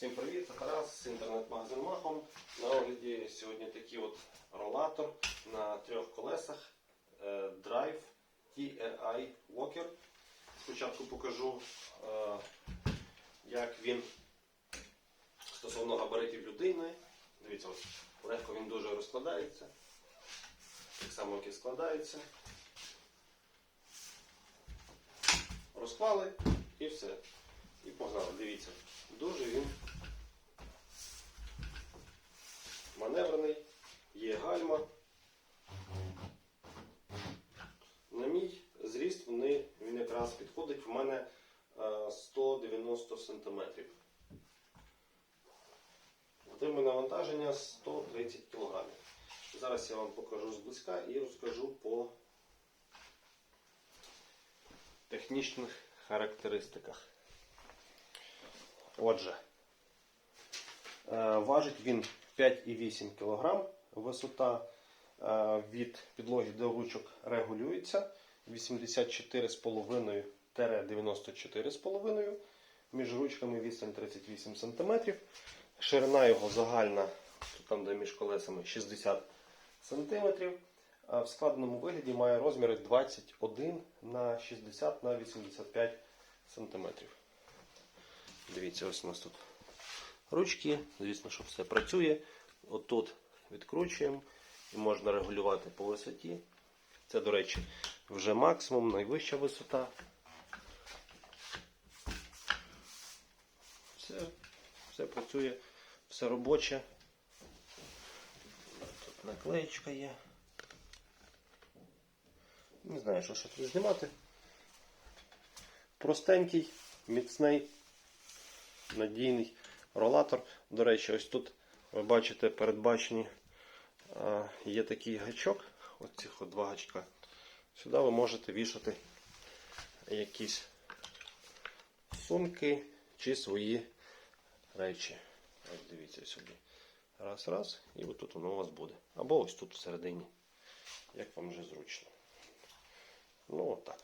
Всім привіт, Тарас, інтернет-магазин Махом. На огляді сьогодні такий от ролатор на трьох колесах е, Drive TRI Walker. Спочатку покажу, е, як він стосовно габаритів людини. Дивіться, ось легко він дуже розкладається. Так само, як і складається. Розклали і все. І погнали. Дивіться, дуже він маневрений, є гальма. На мій зріст вони, він якраз підходить. В мене е, 190 см. Отримує навантаження 130 кг. Зараз я вам покажу зблизька і розкажу по технічних характеристиках. Отже, е, важить він 5,8 кг. Висота е, від підлоги до ручок регулюється 84,5-94,5 між ручками відстань 38 см. Ширина його загальна, там де між колесами 60 см. В складеному вигляді має розміри 21 на 60 на 85 см. Дивіться, ось у нас тут ручки. Звісно, що все працює. Отут відкручуємо і можна регулювати по висоті. Це, до речі, вже максимум, найвища висота. Все, все працює, все робоче. Тут наклеєчка є. Не знаю, що ще тут знімати. Простенький, міцний, надійний ролатор. До речі, ось тут ви бачите передбачені є такий гачок. Ось от два гачка. Сюди ви можете вішати якісь сумки чи свої речі. Ось дивіться сюди. Раз, раз, і отут воно у вас буде. Або ось тут всередині. Як вам вже зручно. Ну, отак.